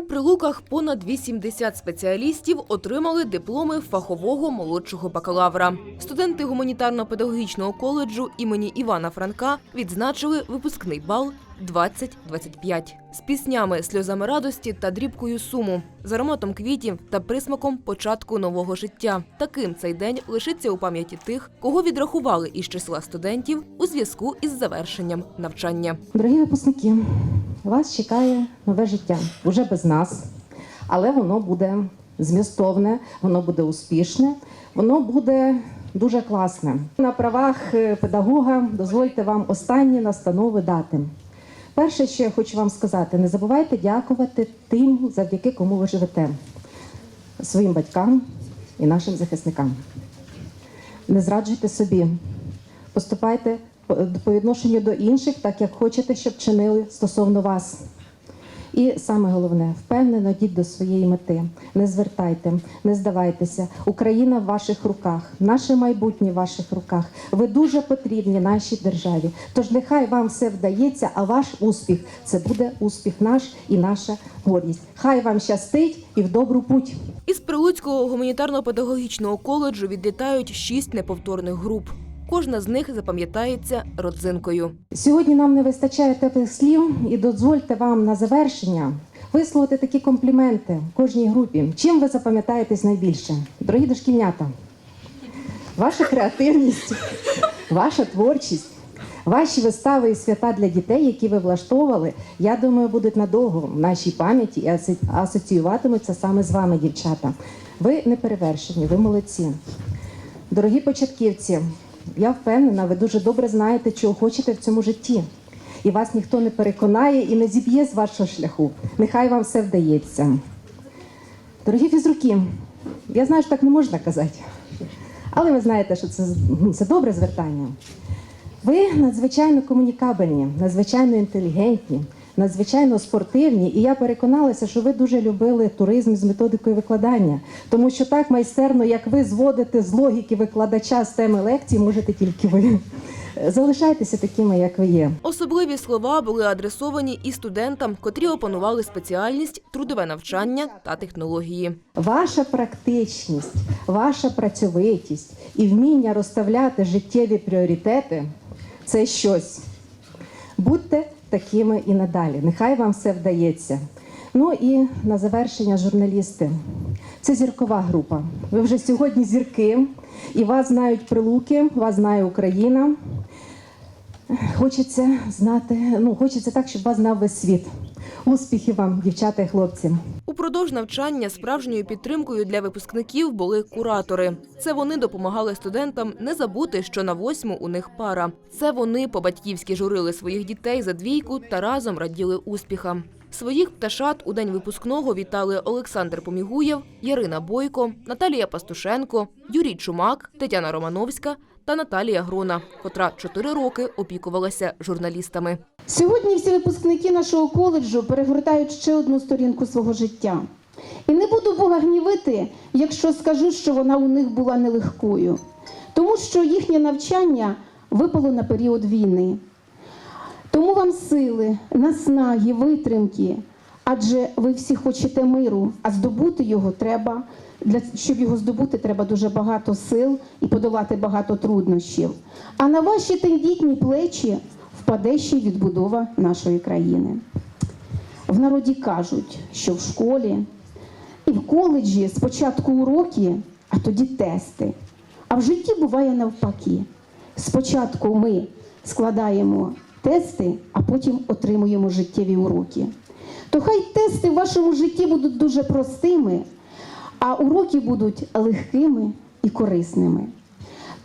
У прилуках понад 80 спеціалістів отримали дипломи фахового молодшого бакалавра. Студенти гуманітарно-педагогічного коледжу імені Івана Франка відзначили випускний бал 2025 з піснями, сльозами радості та дрібкою суму, з ароматом квітів та присмаком початку нового життя. Таким цей день лишиться у пам'яті тих, кого відрахували із числа студентів у зв'язку із завершенням навчання. Дорогі випускники, вас чекає нове життя уже без нас, але воно буде змістовне, воно буде успішне, воно буде дуже класне. На правах е, педагога дозвольте вам останні настанови дати. Перше, що я хочу вам сказати, не забувайте дякувати тим, завдяки кому ви живете, своїм батькам і нашим захисникам. Не зраджуйте собі, поступайте по- відношенню до інших, так як хочете, щоб чинили стосовно вас. І саме головне, впевнено йдіть до своєї мети. Не звертайте, не здавайтеся. Україна в ваших руках, наше майбутнє в ваших руках. Ви дуже потрібні нашій державі. Тож нехай вам все вдається, а ваш успіх це буде успіх наш і наша гордість. Хай вам щастить і в добру путь. Із Прилуцького гуманітарно-педагогічного коледжу відлітають шість неповторних груп. Кожна з них запам'ятається родзинкою. Сьогодні нам не вистачає теплих слів, і дозвольте вам на завершення висловити такі компліменти кожній групі. Чим ви запам'ятаєтесь найбільше? Дорогі дошкільнята, ваша креативність, ваша творчість, ваші вистави і свята для дітей, які ви влаштовували, я думаю, будуть надовго в нашій пам'яті і асоціюватимуться саме з вами, дівчата. Ви не перевершені, ви молодці. Дорогі початківці, я впевнена, ви дуже добре знаєте, чого хочете в цьому житті. І вас ніхто не переконає і не зіб'є з вашого шляху. Нехай вам все вдається. Дорогі фізруки, я знаю, що так не можна казати, але ви знаєте, що це, ну, це добре звертання. Ви надзвичайно комунікабельні, надзвичайно інтелігентні, надзвичайно спортивні, і я переконалася, що ви дуже любили туризм з методикою викладання, тому що так майстерно, як ви зводите з логіки викладача з теми лекцій, можете тільки ви. Залишайтеся такими, як ви є. Особливі слова були адресовані і студентам, котрі опанували спеціальність трудове навчання та технології. Ваша практичність, ваша працьовитість і вміння розставляти життєві пріоритети це щось. Будьте такими і надалі. Нехай вам все вдається. Ну і на завершення журналісти. Це зіркова група. Ви вже сьогодні зірки, і вас знають прилуки, вас знає Україна. Хочеться знати, ну хочеться так, щоб вас знав весь світ. Успіхів вам, дівчата і хлопці. Упродовж навчання справжньою підтримкою для випускників були куратори. Це вони допомагали студентам не забути, що на восьму у них пара. Це вони по-батьківськи журили своїх дітей за двійку та разом раділи успіхам. Своїх пташат у день випускного вітали Олександр Помігуєв, Ярина Бойко, Наталія Пастушенко, Юрій Чумак, Тетяна Романовська та Наталія Грона, котра чотири роки опікувалася журналістами. Сьогодні всі випускники нашого коледжу перегортають ще одну сторінку свого життя. І не буду Бога гнівити, якщо скажу, що вона у них була нелегкою, тому що їхнє навчання випало на період війни. Тому вам сили, наснаги, витримки, адже ви всі хочете миру, а здобути його треба. Для щоб його здобути, треба дуже багато сил і подолати багато труднощів. А на ваші тендітні плечі впаде ще й відбудова нашої країни. В народі кажуть, що в школі і в коледжі спочатку уроки, а тоді тести. А в житті буває навпаки. Спочатку ми складаємо тести, а потім отримуємо життєві уроки. То хай тести в вашому житті будуть дуже простими, а уроки будуть легкими і корисними.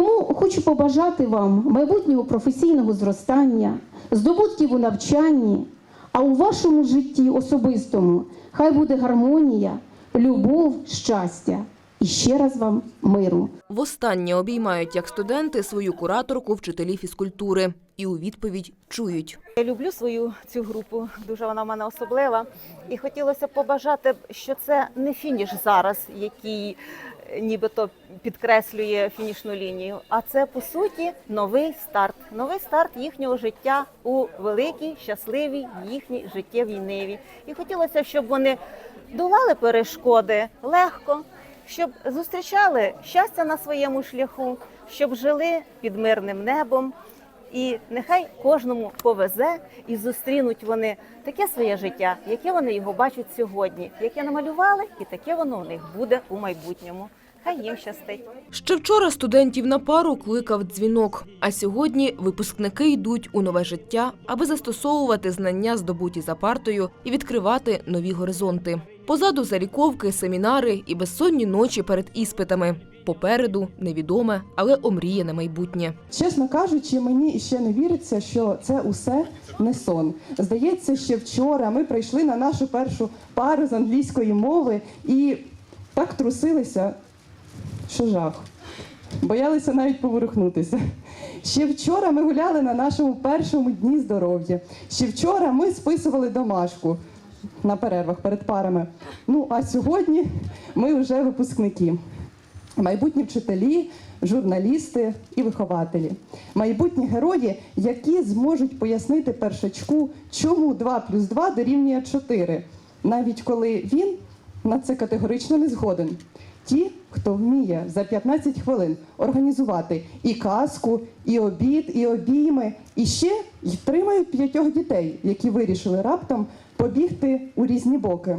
Тому хочу побажати вам майбутнього професійного зростання, здобутків у навчанні, а у вашому житті особистому хай буде гармонія, любов, щастя і ще раз вам миру. Востаннє обіймають як студенти свою кураторку вчителі фізкультури. І у відповідь чують. Я люблю свою цю групу, дуже вона в мене особлива. І хотілося побажати, що це не фініш зараз, який е, нібито підкреслює фінішну лінію, а це по суті новий старт. Новий старт їхнього життя у великій, щасливій їхній життєвій ниві. І хотілося, щоб вони долали перешкоди легко, щоб зустрічали щастя на своєму шляху, щоб жили під мирним небом. І нехай кожному повезе і зустрінуть вони таке своє життя, яке вони його бачать сьогодні, яке намалювали, і таке воно у них буде у майбутньому. Хай їм щастить. Ще вчора студентів на пару кликав дзвінок, а сьогодні випускники йдуть у нове життя, аби застосовувати знання, здобуті за партою, і відкривати нові горизонти. Позаду заліковки, семінари і безсонні ночі перед іспитами. Попереду невідоме, але омріяне майбутнє. Чесно кажучи, мені ще не віриться, що це усе не сон. Здається, ще вчора ми прийшли на нашу першу пару з англійської мови і так трусилися, що жах. Боялися навіть поворухнутися. Ще вчора ми гуляли на нашому першому дні здоров'я. Ще вчора ми списували домашку на перервах перед парами. Ну а сьогодні ми вже випускники майбутні вчителі, журналісти і вихователі, майбутні герої, які зможуть пояснити першачку, чому 2 плюс 2 дорівнює 4, навіть коли він на це категорично не згоден. Ті, хто вміє за 15 хвилин організувати і казку, і обід, і обійми, і ще й тримають п'ятьох дітей, які вирішили раптом побігти у різні боки.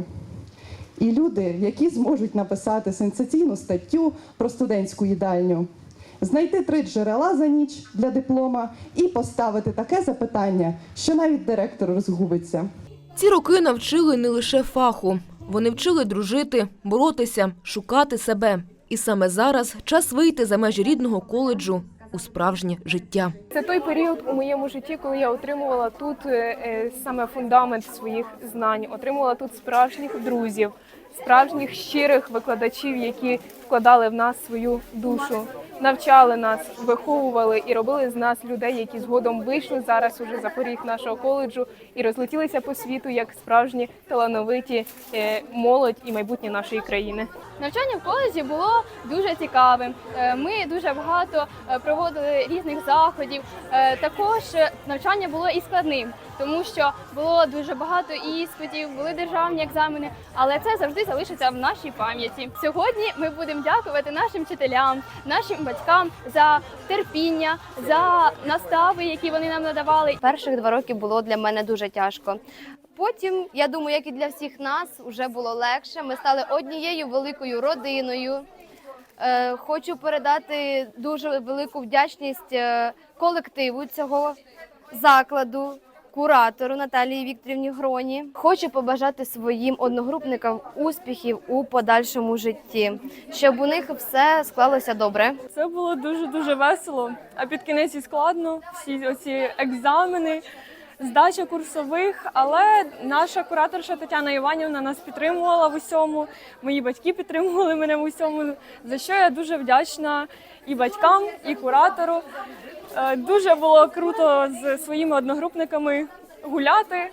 І люди, які зможуть написати сенсаційну статтю про студентську їдальню, знайти три джерела за ніч для диплома і поставити таке запитання, що навіть директор розгубиться. Ці роки навчили не лише фаху. Вони вчили дружити, боротися, шукати себе. І саме зараз час вийти за межі рідного коледжу у справжнє життя. Це той період у моєму житті, коли я отримувала тут е, е, саме фундамент своїх знань, отримувала тут справжніх друзів, справжніх щирих викладачів, які вкладали в нас свою душу, навчали нас, виховували і робили з нас людей, які згодом вийшли зараз уже за поріг нашого коледжу і розлетілися по світу як справжні талановиті е, молодь і майбутнє нашої країни. Навчання в коледжі було дуже цікавим. Е, Ми дуже багато е, проводили різних заходів. Також навчання було і складним, тому що було дуже багато іспитів, були державні екзамени, але це завжди залишиться в нашій пам'яті. Сьогодні ми будемо дякувати нашим вчителям, нашим батькам за терпіння, за настави, які вони нам надавали. Перших два роки було для мене дуже тяжко. Потім, я думаю, як і для всіх нас, вже було легше. Ми стали однією великою родиною. Е, хочу передати дуже велику вдячність е, колективу цього закладу, куратору Наталії Вікторівні Гроні. Хочу побажати своїм одногрупникам успіхів у подальшому житті, щоб у них все склалося добре. Це було дуже дуже весело. А під кінець і складно. Всі оці екзамени, здача курсових. Але наша кураторша Тетяна Іванівна нас підтримувала в усьому. Мої батьки підтримували мене в усьому. За що я дуже вдячна і батькам, і куратору. Е, Дуже було круто з своїми одногрупниками гуляти,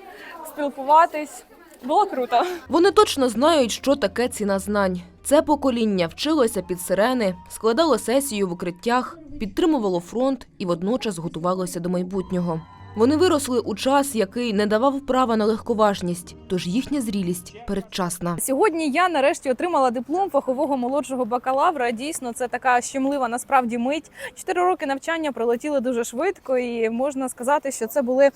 спілкуватись. Було круто. Вони точно знають, що таке ціна знань. Це покоління вчилося під сирени, складало сесію в укриттях, підтримувало фронт і водночас готувалося до майбутнього. Вони виросли у час, який не давав права на легковажність, тож їхня зрілість передчасна. Сьогодні я нарешті отримала диплом фахового молодшого бакалавра. Дійсно, це така щемлива насправді мить. Чотири роки навчання пролетіли дуже швидко, і можна сказати, що це були е,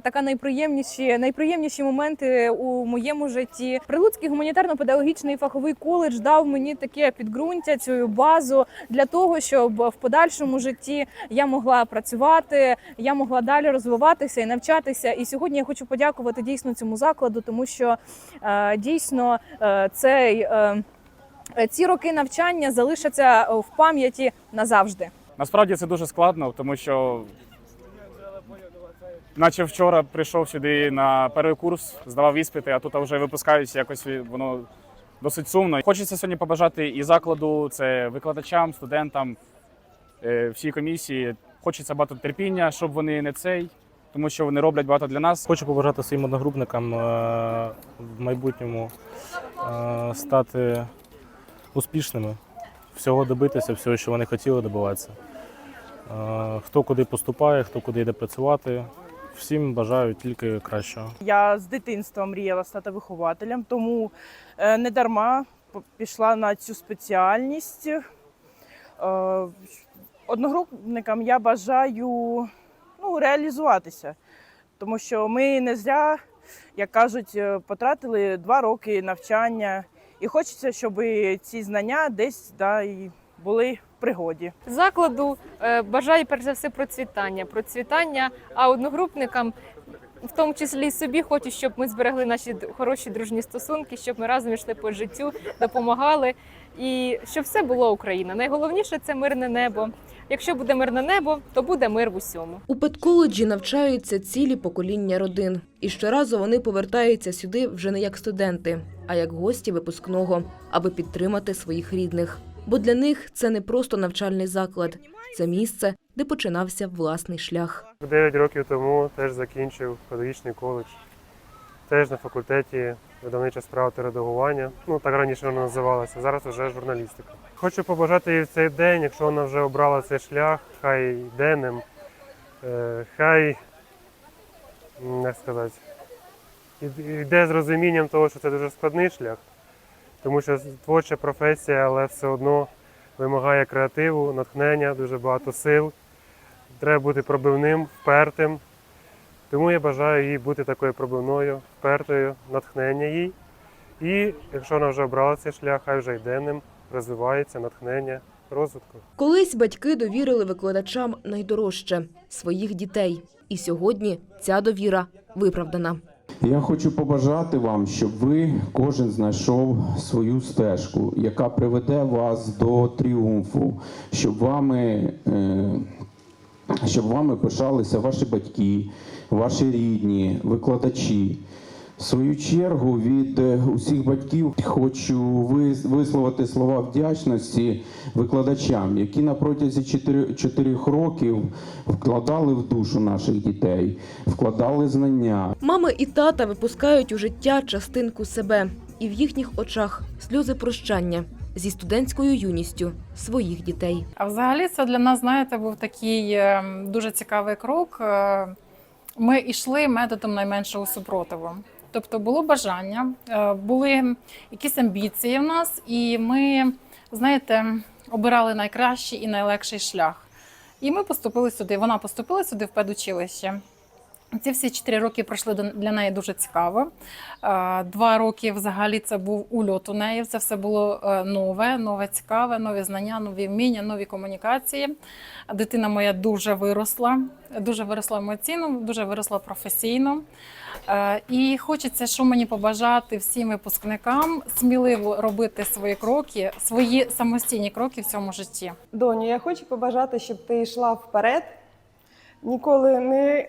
така найприємніші, найприємніші моменти у моєму житті. Прилуцький гуманітарно-педагогічний фаховий коледж дав мені таке підґрунтя, цю базу для того, щоб в подальшому житті я могла працювати, я могла далі розвиватися і навчатися. І сьогодні я хочу подякувати дійсно цьому закладу, тому що е, дійсно е, цей. Е, ці роки навчання залишаться в пам'яті назавжди. Насправді це дуже складно, тому що наче вчора прийшов сюди на перший курс, здавав іспити, а тут вже випускаюся, якось воно досить сумно. Хочеться сьогодні побажати і закладу, це викладачам, студентам, всій комісії Хочеться багато терпіння, щоб вони не цей, тому що вони роблять багато для нас. Хочу побажати своїм одногрупникам е, в майбутньому е, стати успішними, всього добитися, всього, що вони хотіли добиватися. Е, Хто куди поступає, хто куди йде працювати. Всім бажаю тільки кращого. Я з дитинства мріяла стати вихователем, тому не дарма пішла на цю спеціальність. Одногрупникам я бажаю ну, реалізуватися, тому що ми не зря, як кажуть, е, потратили два роки навчання, і хочеться, щоб ці знання десь да, і були в пригоді. Закладу е, бажаю перш за все процвітання. Процвітання, а одногрупникам, в тому числі і собі, хочу, щоб ми зберегли наші хороші дружні стосунки, щоб ми разом йшли по життю, допомагали. І щоб все було Україна. Найголовніше це мирне небо. Якщо буде мирне небо, то буде мир в усьому. У педколеджі навчаються цілі покоління родин. І щоразу вони повертаються сюди вже не як студенти, а як гості випускного, аби підтримати своїх рідних. Бо для них це не просто навчальний заклад, це місце, де починався власний шлях. Дев'ять років тому теж закінчив педагогічний коледж. Теж на факультеті видавнича справа та редагування. Ну так раніше вона називалася. Зараз вже журналістика. Хочу побажати їй в цей день, якщо вона вже обрала цей шлях, хай йде ним, е, хай як сказати, йде з розумінням того, що це дуже складний шлях, тому що творча професія, але все одно вимагає креативу, натхнення, дуже багато сил. Треба бути пробивним, впертим. Тому я бажаю їй бути такою пробивною, впертою, натхнення їй. І якщо вона вже обрала цей шлях, хай вже йде ним, розвивається натхнення, розвитку. Колись батьки довірили викладачам найдорожче своїх дітей. І сьогодні ця довіра виправдана. Я хочу побажати вам, щоб ви кожен знайшов свою стежку, яка приведе вас до тріумфу, щоб вами, е, щоб вами пишалися ваші батьки, ваші рідні, викладачі. В свою чергу від е, усіх батьків хочу висловити слова вдячності викладачам, які на протязі 4, 4 років вкладали в душу наших дітей, вкладали знання, Мами і тата випускають у життя частинку себе, і в їхніх очах сльози прощання зі студентською юністю своїх дітей. А взагалі це для нас, знаєте, був такий е, дуже цікавий крок. Е, Ми йшли методом найменшого супротиву. Тобто було бажання, е, були якісь амбіції в нас, і ми, знаєте, обирали найкращий і найлегший шлях. І ми поступили сюди. Вона поступила сюди в педучилище. Ці всі чотири роки пройшли для неї дуже цікаво. Два роки взагалі це був ульот у неї. Це все було е, нове, нове цікаве, нові знання, нові вміння, нові комунікації. Дитина моя дуже виросла, дуже виросла емоційно, дуже виросла професійно. Е, І хочеться, що мені побажати всім випускникам сміливо робити свої кроки, свої самостійні кроки в цьому житті. Доню, я хочу побажати, щоб ти йшла вперед, ніколи не,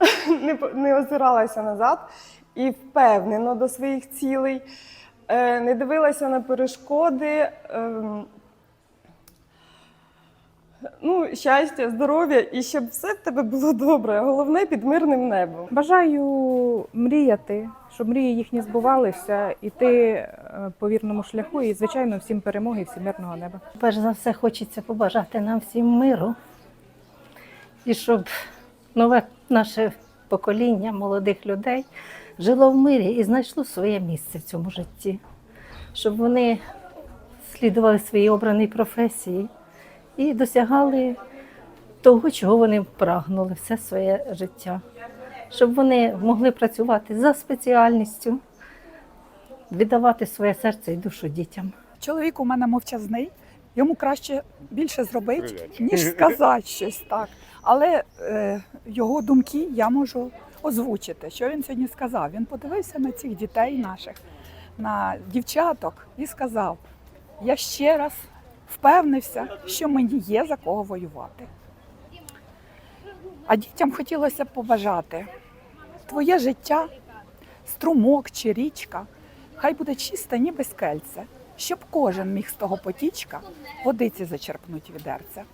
не, не озиралася назад і впевнено до своїх цілей, е, не дивилася на перешкоди. ем, Ну, щастя, здоров'я і щоб все в тебе було добре, головне під мирним небом. Бажаю мріяти, щоб мрії їхні збувалися, іти е, по вірному шляху і, звичайно, всім перемоги, і всім мирного неба. Перш за все хочеться побажати нам всім миру і щоб нове наше покоління молодих людей жило в мирі і знайшло своє місце в цьому житті, щоб вони слідували своїй обраній професії і досягали того, чого вони прагнули все своє життя, щоб вони могли працювати за спеціальністю, віддавати своє серце і душу дітям. Чоловік у мене мовчазний, йому краще більше зробити, ніж сказати щось так. Але е, його думки я можу озвучити. Що він сьогодні сказав? Він подивився на цих дітей наших, на дівчаток і сказав: я ще раз впевнився, що мені є за кого воювати. А дітям хотілося б побажати твоє життя, струмок чи річка, хай буде чиста, ніби скельце, щоб кожен міг з того потічка водиці зачерпнути відерце.